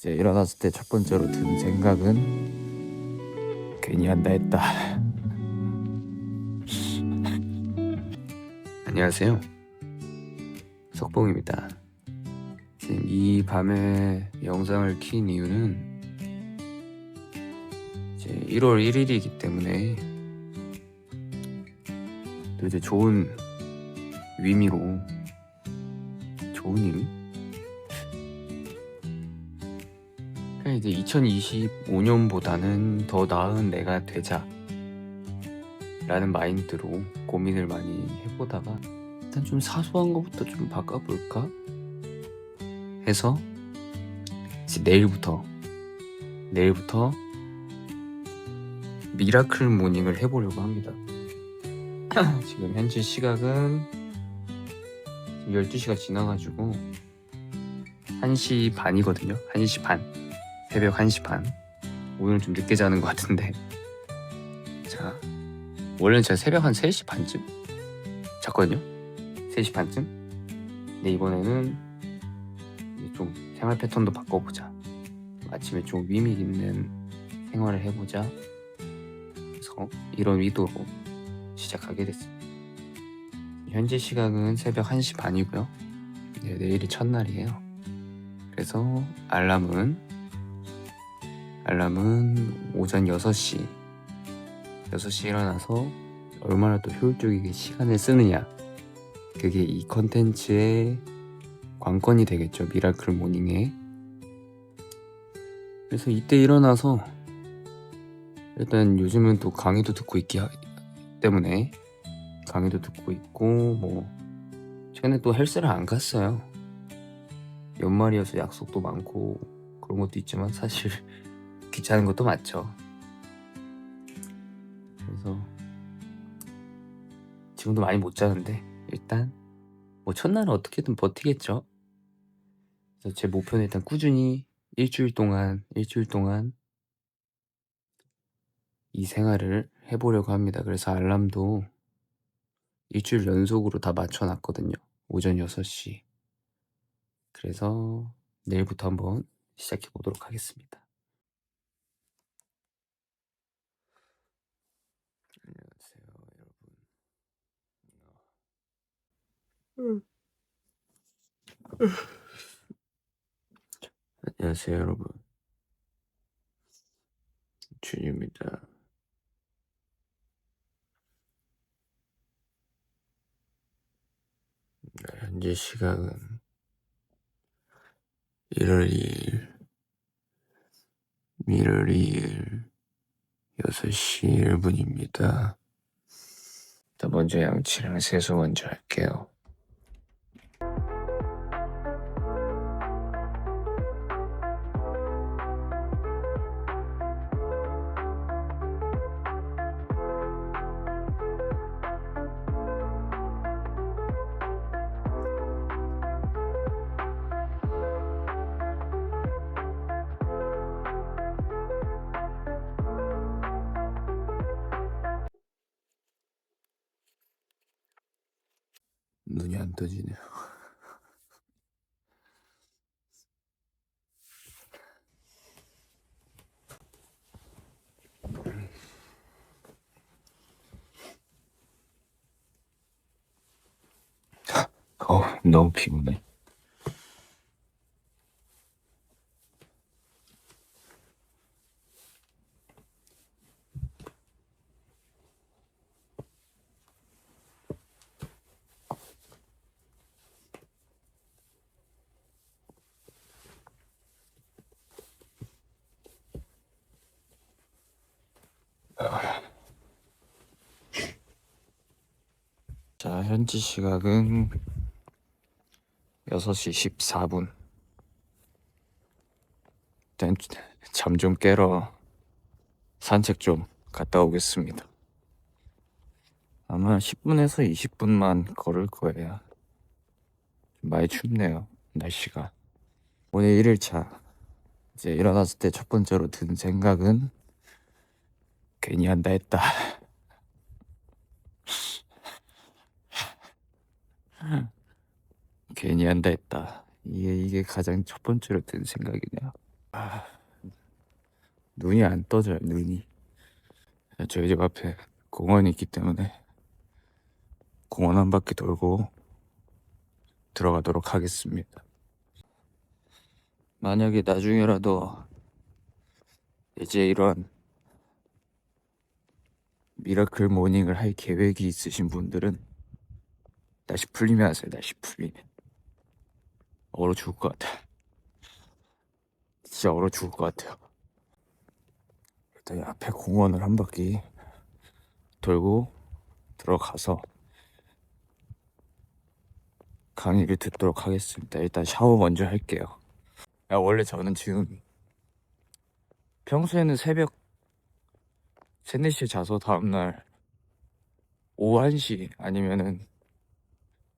이제 일어났을 때 첫 번째로 든 생각은 괜히 한다 했다. 안녕하세요. 석봉입니다. 지금 이 밤에 영상을 킨 이유는 이제 1월 1일이기 때문에 또 이제 좋은 의미로 좋은 의미? 이제 2025년보다는 더 나은 내가 되자 라는 마인드로 고민을 많이 해보다가 일단 좀 사소한 것부터 좀 바꿔볼까 해서 이제 내일부터 내일부터 미라클 모닝을 해보려고 합니다. 지금 현재 시각은 지금 12시가 지나가지고 1시 반이거든요. 1시 반. 새벽 1시 반. 오늘 좀 늦게 자는 것 같은데. 자, 원래는 제가 새벽 한 3시 반쯤 잤거든요. 3시 반쯤. 근데 이번에는 좀 생활 패턴도 바꿔보자. 아침에 좀 의미 있는 생활을 해보자. 그래서 이런 의도로 시작하게 됐습니다. 현재 시각은 새벽 1시 반이고요. 네, 내일이 첫날이에요. 그래서 알람은 알람은 오전 6시. 6시 일어나서 얼마나 또 효율적이게 시간을 쓰느냐. 그게 이 컨텐츠의 관건이 되겠죠. 미라클 모닝에. 그래서 이때 일어나서 일단 요즘은 또 강의도 듣고 있기 하- 때문에 강의도 듣고 있고 뭐 최근에 또 헬스를 안 갔어요. 연말이어서 약속도 많고 그런 것도 있지만 사실 귀찮은 것도 맞죠. 그래서 지금도 많이 못 자는데 일단 뭐 첫날은 어떻게든 버티겠죠. 그래서 제 목표는 일단 꾸준히 일주일 동안 일주일 동안 이 생활을 해보려고 합니다. 그래서 알람도 일주일 연속으로 다 맞춰놨거든요. 오전 6시. 그래서 내일부터 한번 시작해 보도록 하겠습니다. 안녕하세요, 여러분. 안녕하세요, 여러분. 준입니다. 네, 현재 시각은 1월 2일, 1월 2일 6시 1분입니다. 자, 먼저 양치랑 세수 먼저 할게요. 너무 피곤해. 자, 현지 시각은 6시 14분. 일단 잠좀 깨러 산책 좀 갔다 오겠습니다. 아마 10분에서 20분만 걸을 거예요. 좀 많이 춥네요, 날씨가. 오늘 1일차. 이제 일어났을 때 첫 번째로 든 생각은 괜히 한다 했다. 괜히 한다 했다. 이게 이게 가장 첫 번째로 든 생각이네요. 눈이 안 떠져요 눈이 저희 집 앞에 공원이 있기 때문에 공원 한 바퀴 돌고 들어가도록 하겠습니다 만약에 나중에라도 이제 이런 미라클 모닝을 할 계획이 있으신 분들은 날씨 풀리면 하세요 날씨 풀리면 얼어 죽을 것 같아 진짜 얼어 죽을 것 같아요 일단 이 앞에 공원을 한 바퀴 돌고 들어가서 강의를 듣도록 하겠습니다. 일단 샤워 먼저 할게요. 야, 원래 저는 지금 평소에는 새벽 3, 4시에 자서 다음날 오후 1시 아니면은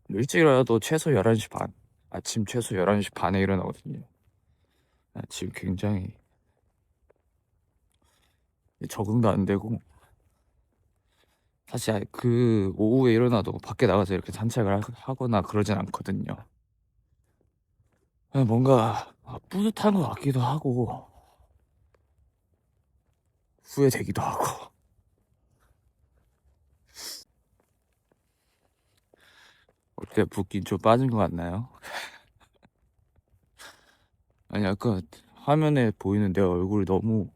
일찍 일어나도 최소 11시 반 아침 최소 11시 반에 일어나거든요. 아, 지금 굉장히 적응도 안 되고 사실 그 오후에 일어나도 밖에 나가서 이렇게 산책을 하- 하거나 그러진 않거든요. 그냥 뭔가 아, 뿌듯한 것 같기도 하고 후회되기도 하고 어때 붓기 좀 빠진 것 같나요? 아니 아까 화면에 보이는 내 얼굴이 너무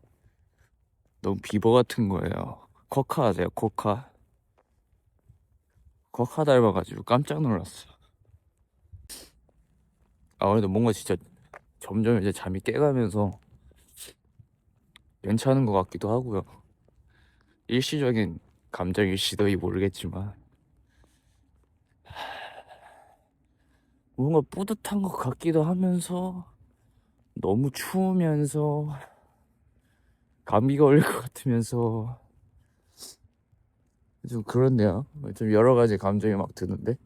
너무 비버 같은 거예요. 코카 아세요? 코카? 코카 닮아가지고 깜짝 놀랐어. 아 그래도 뭔가 진짜 점점 이제 잠이 깨가면서 괜찮은 것 같기도 하고요. 일시적인 감정 일시도이 모르겠지만 뭔가 뿌듯한 것 같기도 하면서 너무 추우면서 감기가 걸릴 것 같으면서 좀 그렇네요. 좀 여러 가지 감정이 막 드는데.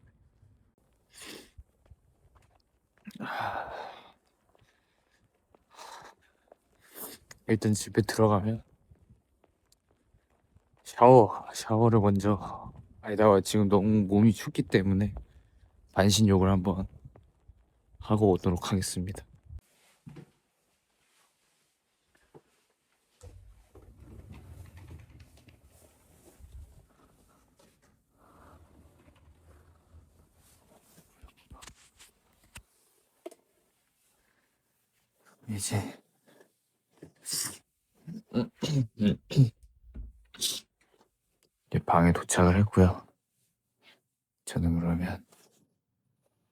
일단 집에 들어가면 샤워, 샤워를 먼저. 아니다가 지금 너무 몸이 춥기 때문에 반신욕을 한번 하고 오도록 하겠습니다. 이제 이제 방에 도착을 했고요. 저는 그러면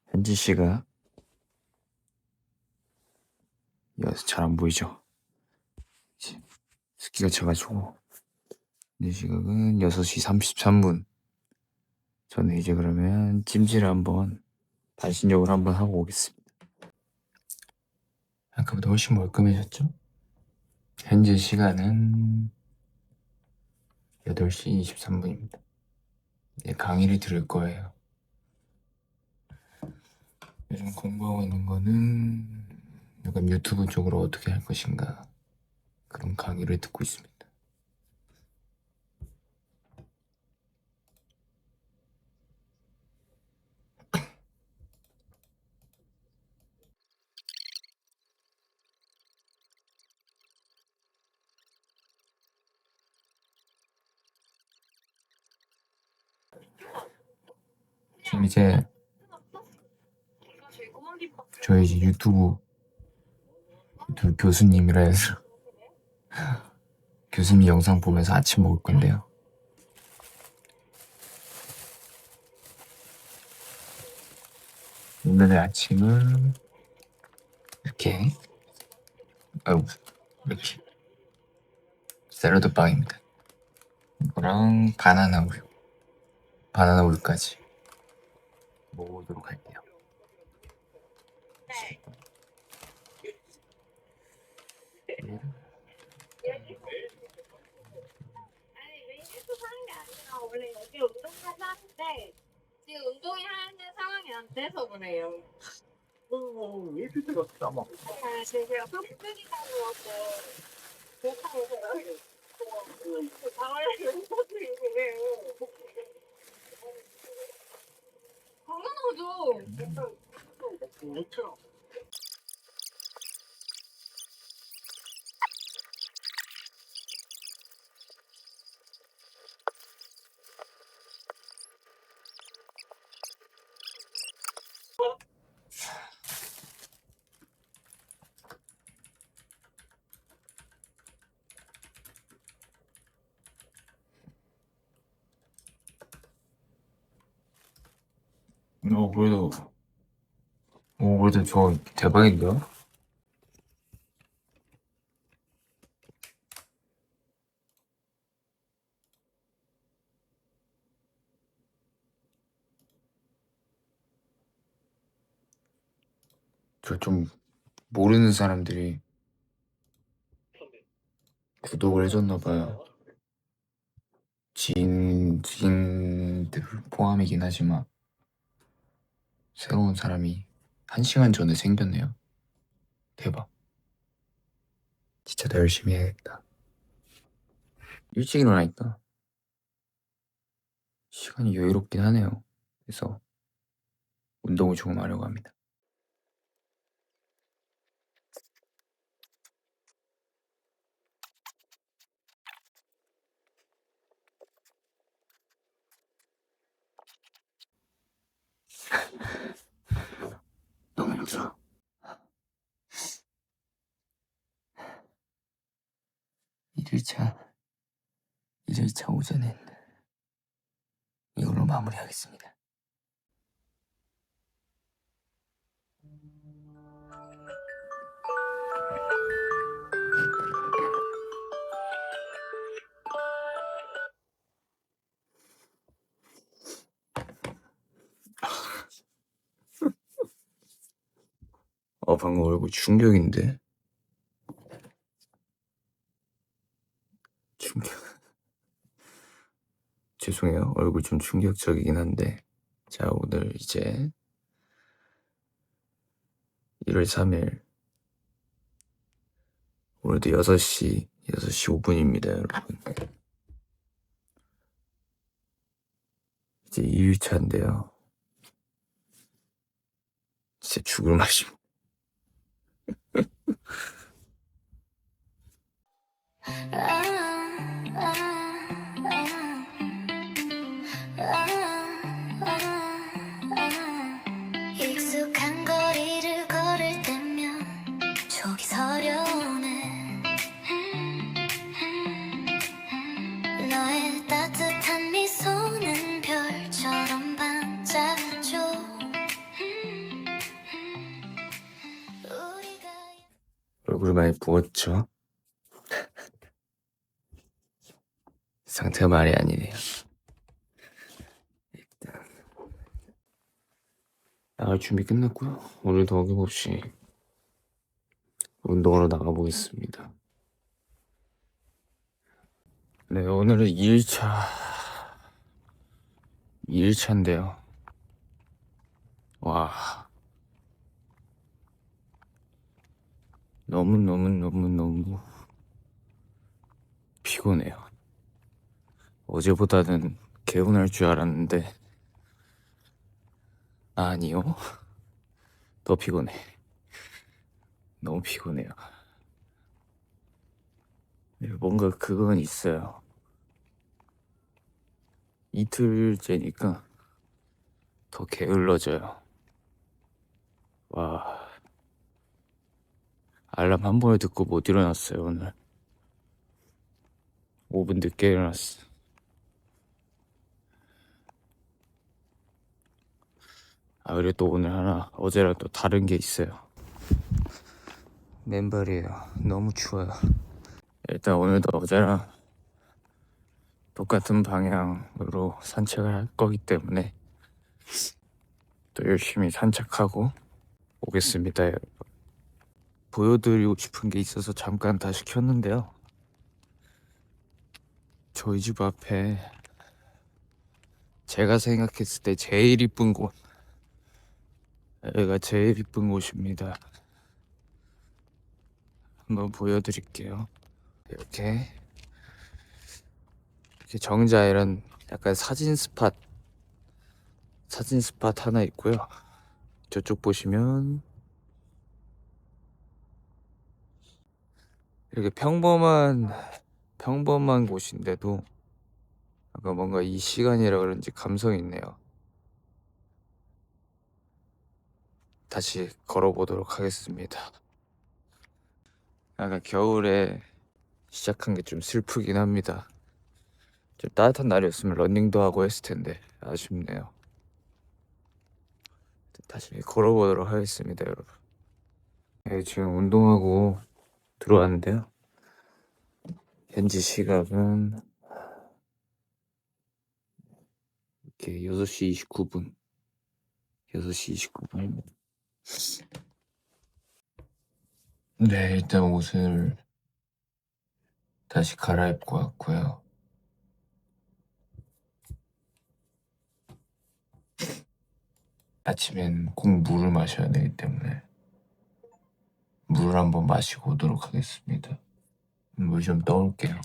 현지 씨가 여기서 잘 안 보이죠? 스키가 쳐가지고 현지 시각은 6시 33분. 저는 이제 그러면 찜질을 한번 반신욕을 한번 하고 오겠습니다. 아까보다 훨씬 멀끔해졌죠? 현재 시간은 8시 23분입니다. 이제 강의를 들을 거예요. 요즘 공부하고 있는 거는 약간 유튜브 쪽으로 어떻게 할 것인가 그런 강의를 듣고 있습니다. 지금 이제 저희 이제 유튜브 유튜브 교수님이라 해서 교수님 영상 보면서 아침 먹을 건데요. 오늘의 아침은 이렇게 아유 이렇게 샐러드 빵입니다. 이거랑 바나나 우유, 바나나 우유까지 먹어보도록 할게요. 아니 웨이트 사는 게 아니라 원래 여기 운동하자 하는데 지금 운동이 하는 상황이 안 돼서 그래요. 웨이트 때가 남아. 네, 지금 제가 와서 못하고 제가 나가려고 못하는 거예요. 당연하죠. 웨이트야. 어, 그래도, 어, 그래도 저 대박인데요? 저 좀 모르는 사람들이 구독을 해줬나 봐요. 지인, 지인들 포함이긴 하지만 새로운 사람이 한 시간 전에 생겼네요. 대박. 진짜 더 열심히 해야겠다. 일찍 일어나니까 시간이 여유롭긴 하네요. 그래서 운동을 조금 하려고 합니다. 너무 힘들어. 1일차, 1일차 오전엔 이걸로 마무리하겠습니다. 어, 방금 얼굴 충격인데? 충격. 죄송해요. 얼굴 좀 충격적이긴 한데. 자, 오늘 이제 1월 3일. 오늘도 6시, 6시 5분입니다, 여러분. 이제 2일차인데요. 진짜 죽을 맛입니다. 啊啊啊啊 얼굴 많이 부었죠? 상태가 말이 아니네요. 일단 나갈 준비 끝났고요. 오늘도 어김없이 운동하러 나가보겠습니다. 네, 오늘은 2일차 2일차인데요. 와 너무너무너무너무 피곤해요. 어제보다는 개운할 줄 알았는데 아니요. 더 피곤해. 너무 피곤해요. 네, 뭔가 그건 있어요. 이틀째니까 더 게을러져요. 와. 알람 한 번에 듣고 못 일어났어요, 오늘. 5분 늦게 일어났어. 아, 그리고 또 오늘 하나, 어제랑 또 다른 게 있어요. 맨발이에요. 너무 추워요. 일단 오늘도 어제랑 똑같은 방향으로 산책을 할 거기 때문에 또 열심히 산책하고 오겠습니다, 여러분. 보여드리고 싶은 게 있어서 잠깐 다시 켰는데요. 저희 집 앞에 제가 생각했을 때 제일 이쁜 곳 여기가 제일 이쁜 곳입니다. 한번 보여드릴게요. 이렇게 이렇게 정자 이런 약간 사진 스팟 사진 스팟 하나 있고요. 저쪽 보시면 이렇게 평범한 평범한 곳인데도 약간 뭔가 이 시간이라 그런지 감성이 있네요. 다시 걸어보도록 하겠습니다. 약간 겨울에 시작한 게 좀 슬프긴 합니다. 좀 따뜻한 날이었으면 러닝도 하고 했을 텐데 아쉽네요. 다시 걸어보도록 하겠습니다, 여러분. 네, 지금 운동하고 들어왔는데요. 현지 시각은 이렇게 6시 29분. 6시 29분. 네, 일단 옷을 다시 갈아입고 왔고요. 아침엔 꼭 물을 마셔야 되기 때문에 물을 한번 마시고 오도록 하겠습니다. 물 좀 떠올게요.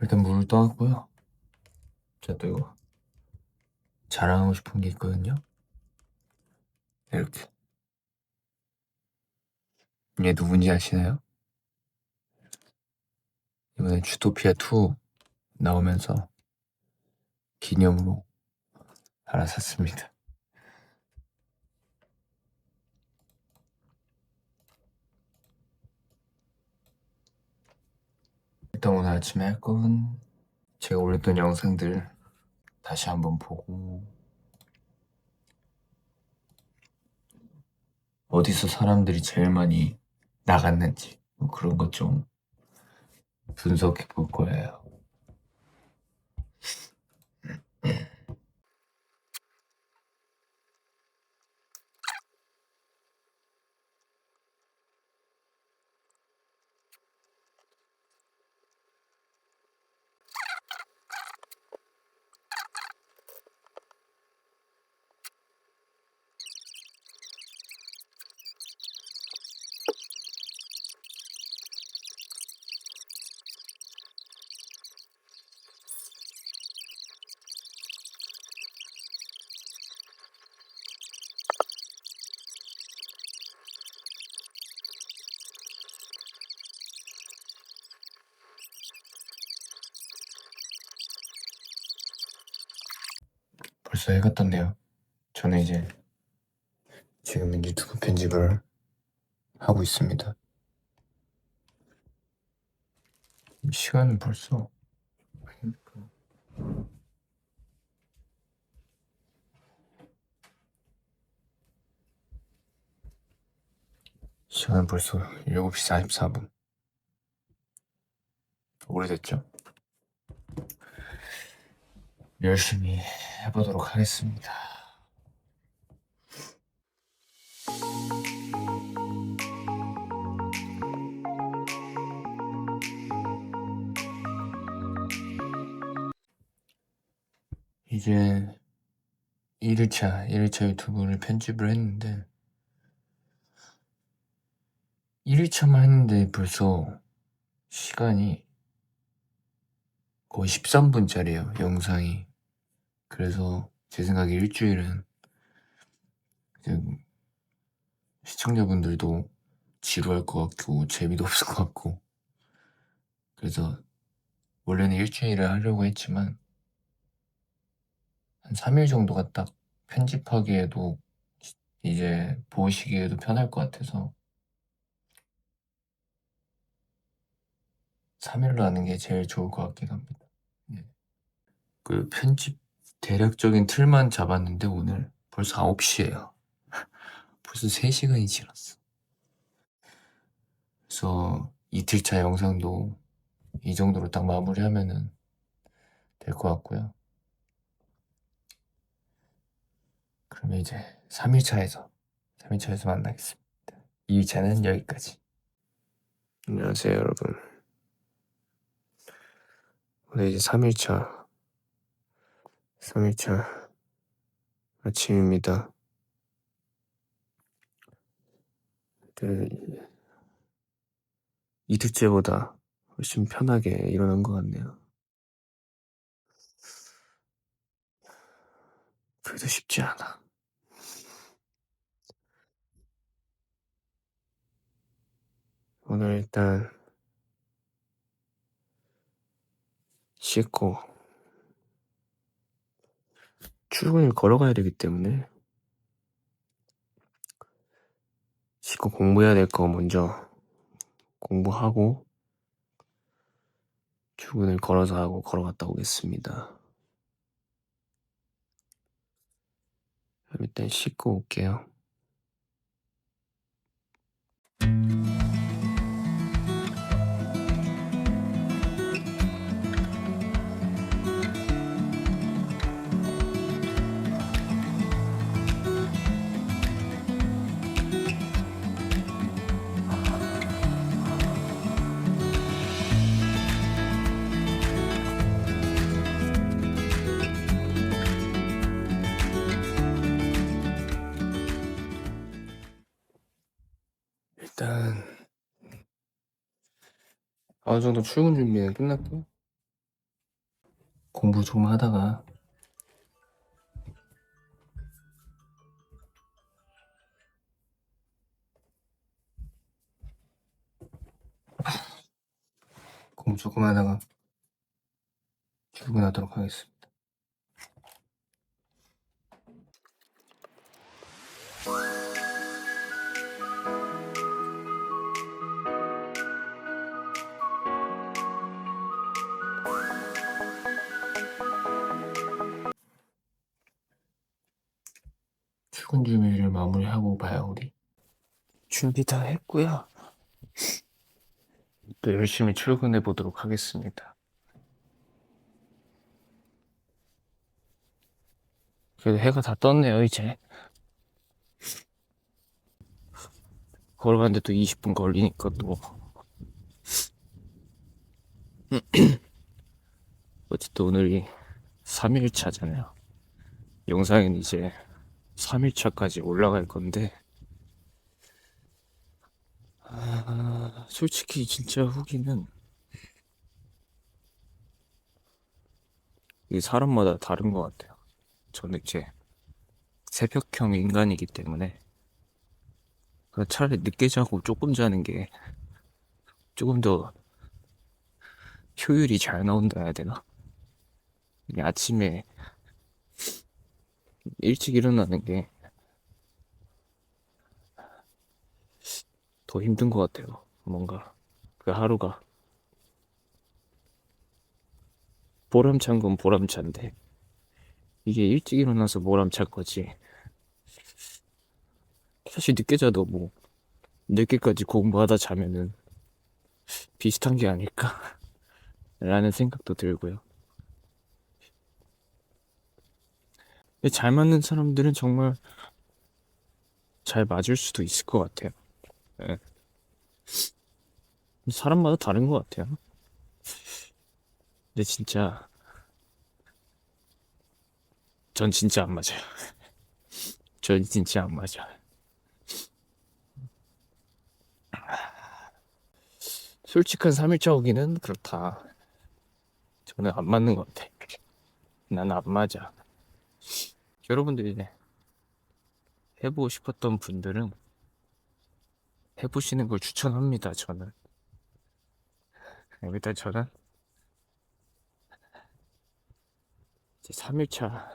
일단 물을 떠왔고요. 자, 또 이거 자랑하고 싶은 게 있거든요. 이렇게. 얘 누군지 아시나요? 이번에 주토피아 2 나오면서 기념으로 하나 샀습니다. 일단 오늘 아침에 할 건 제가 올렸던 영상들 다시 한번 보고 어디서 사람들이 제일 많이 나갔는지 뭐 그런 것 좀 분석해 볼 거예요. 벌써 해가 떴네요. 저는 이제 지금 유튜브 편집을 하고 있습니다. 시간은 벌써 시간은 벌써 7시 44분. 오래됐죠? 열심히 해보도록 하겠습니다. 이제 1일차, 1일차 유튜브를 편집을 했는데 1일차만 했는데 벌써 시간이 거의 13분짜리예요, 영상이. 그래서 제 생각에 일주일은 그 시청자분들도 지루할 것 같고 재미도 없을 것 같고 그래서 원래는 일주일을 하려고 했지만 한 3일 정도가 딱 편집하기에도 이제 보시기에도 편할 것 같아서 3일로 하는 게 제일 좋을 것 같긴 합니다. 네. 그 편집 대략적인 틀만 잡았는데 오늘 벌써 9시예요. 벌써 3시간이 지났어. 그래서 이틀차 영상도 이 정도로 딱 마무리하면은 될 것 같고요. 그러면 이제 3일차에서 3일차에서 만나겠습니다. 2일차는 여기까지. 안녕하세요, 여러분. 오늘 이제 3일차 3일차 아침입니다. 그 이틀째보다 훨씬 편하게 일어난 것 같네요. 그래도 쉽지 않아. 오늘 일단 씻고 출근을 걸어가야 되기 때문에 씻고 공부해야 될 거 먼저 공부하고 출근을 걸어서 하고 걸어갔다 오겠습니다. 그럼 일단 씻고 올게요. 어느 정도 출근 준비는 끝났고 공부 좀 하다가 공부 조금 하다가 출근하도록 하겠습니다. 출근 준비를 마무리하고 봐요 우리. 준비 다 했고요. 또 열심히 출근해 보도록 하겠습니다. 그래도 해가 다 떴네요 이제. 걸어가는데 또 20분 걸리니까 또 어쨌든 오늘이 3일차잖아요. 영상은 이제 3일차까지 올라갈 건데 아, 솔직히 진짜 후기는 이 사람마다 다른 것 같아요. 저는 이제 새벽형 인간이기 때문에 그냥 차라리 늦게 자고 조금 자는 게 조금 더 효율이 잘 나온다 해야 되나? 이게 아침에 일찍 일어나는 게 더 힘든 것 같아요. 뭔가 그 하루가 보람찬 건 보람찬데 이게 일찍 일어나서 보람찰 거지. 사실 늦게 자도 뭐 늦게까지 공부하다 자면은 비슷한 게 아닐까 라는 생각도 들고요. 근데 잘 맞는 사람들은 정말 잘 맞을 수도 있을 것 같아요. 예. 사람마다 다른 것 같아요. 근데 진짜 전 진짜 안 맞아요. 전 진짜 안 맞아. 솔직한 3일차 오기는 그렇다. 저는 안 맞는 것 같아. 난 안 맞아. 여러분들이 해보고 싶었던 분들은 해보시는 걸 추천합니다, 저는. 일단 저는 이제 3일차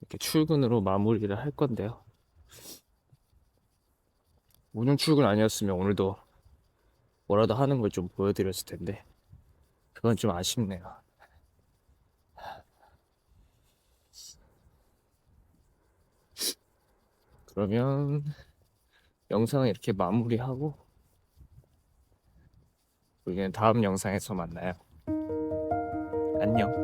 이렇게 출근으로 마무리를 할 건데요. 오늘 출근 아니었으면 오늘도 뭐라도 하는 걸 좀 보여드렸을 텐데 그건 좀 아쉽네요. 그러면 영상은 이렇게 마무리하고 우리는 다음 영상에서 만나요. 안녕.